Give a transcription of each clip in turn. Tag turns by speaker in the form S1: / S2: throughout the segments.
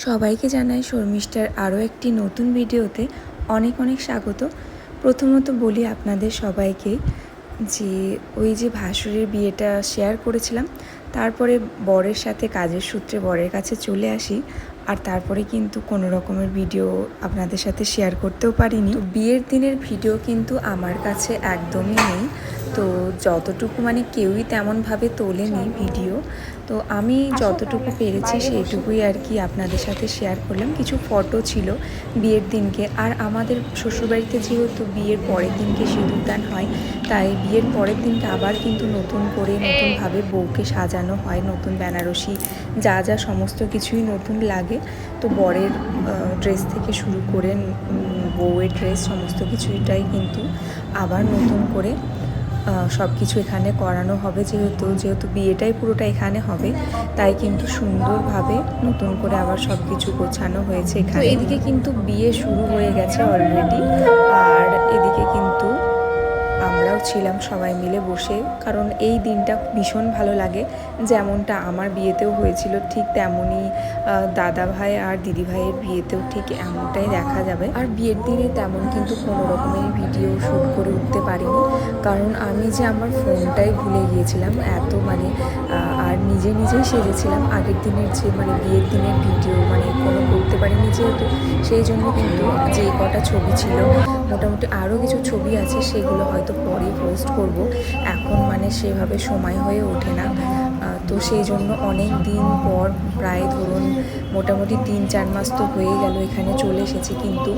S1: সবাইকে জানাই শর্মিষ্ঠার আরও একটি নতুন ভিডিওতে অনেক অনেক স্বাগত। প্রথমত বলি আপনাদের সবাইকে যে ওই যে ভাসুরের বিয়েটা শেয়ার করেছিলাম, তারপরে বরের সাথে কাজের সূত্রে বরের কাছে চলে আসি আর তারপরে কিন্তু কোনো রকমের ভিডিও আপনাদের সাথে শেয়ার করতেও পারিনি। বিয়ের দিনের ভিডিও কিন্তু আমার কাছে একদমই নেই। তো যতটুকু মানে কেউই তেমনভাবে তোলেনি ভিডিও। তো আমি যতটুকু পেরেছি সেইটুকুই আর কি আপনাদের সাথে শেয়ার করলাম। কিছু ফটো ছিল বিয়ের দিনকে। আর আমাদের শ্বশুরবাড়িতে যেহেতু বিয়ের পরের দিনকে সিঁদুরদান হয় তাই বিয়ের পরের দিনকে আবার কিন্তু নতুন করে নতুনভাবে বউকে সাজানো হয় নতুন বেনারসি যা যা সমস্ত কিছুই নতুন লাগে। তো বরের ড্রেস থেকে শুরু করে বউয়ের ড্রেস সমস্ত কিছুটাই কিন্তু আবার নতুন করে সব কিছু এখানে করানো হবে যেহেতু যেহেতু বিয়েটাই পুরোটা এখানে হবে তাই কিন্তু সুন্দরভাবে নতুন করে আবার সব কিছু গোছানো হয়েছে এখানে। এদিকে কিন্তু বিয়ে শুরু হয়ে গেছে অলরেডি আর এদিকে কিন্তু আমরাও ছিলাম সবাই মিলে বসে, কারণ এই দিনটা ভীষণ ভালো লাগে। যেমনটা আমার বিয়েতেও হয়েছিল ঠিক তেমনই দাদা ভাই আর দিদি ভাইয়ের বিয়েতেও ঠিক এমনটাই দেখা যাবে। আর বিয়ের দিনে তেমন কিন্তু কোনো রকমের ভিডিও শ্যুট করে উঠতে পারিনি, কারণ আমি যে আমার ফোনটাই ভুলে গিয়েছিলাম, এত মানে আর নিজে নিজেই সেজেছিলাম আগের দিনের যে মানে বিয়ের দিনের ভিডিও মানে কোনো যেহেতু সেই জন্য কিন্তু যে কটা ছবি ছিল, মোটামুটি আরও কিছু ছবি আছে, সেগুলো হয়তো পরে পোস্ট করব। এখন মানে সেভাবে সময় হয়ে ওঠে না। তো সেই জন্য অনেক দিন পর প্রায় ধরুন মোটামুটি তিন চার মাস তো হয়ে গেল এখানে চলে এসেছি, কিন্তু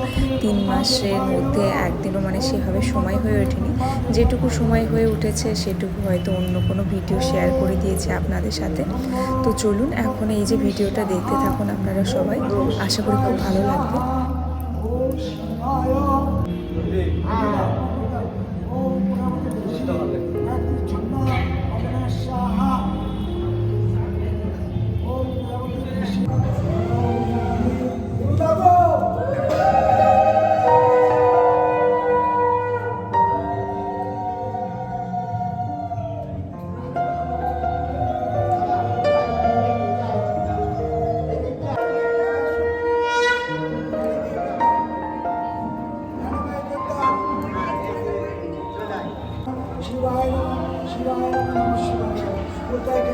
S1: তিন মাসের মধ্যে একদিনও মানে সেভাবে সময় হয়ে ওঠেনি। যেটুকু সময় হয়ে উঠেছে সেটুকু হয়তো অন্য কোনো ভিডিও শেয়ার করে দিয়েছে আপনাদের সাথে। তো চলুন এখন এই যে ভিডিওটা দেখতে থাকুন আপনারা সবাই। আশা করি খুব ভালো লাগবে।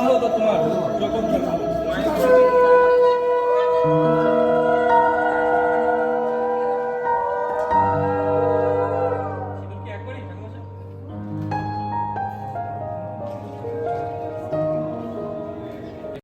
S2: চোখ বন্ধ তো তোমার বন্ধ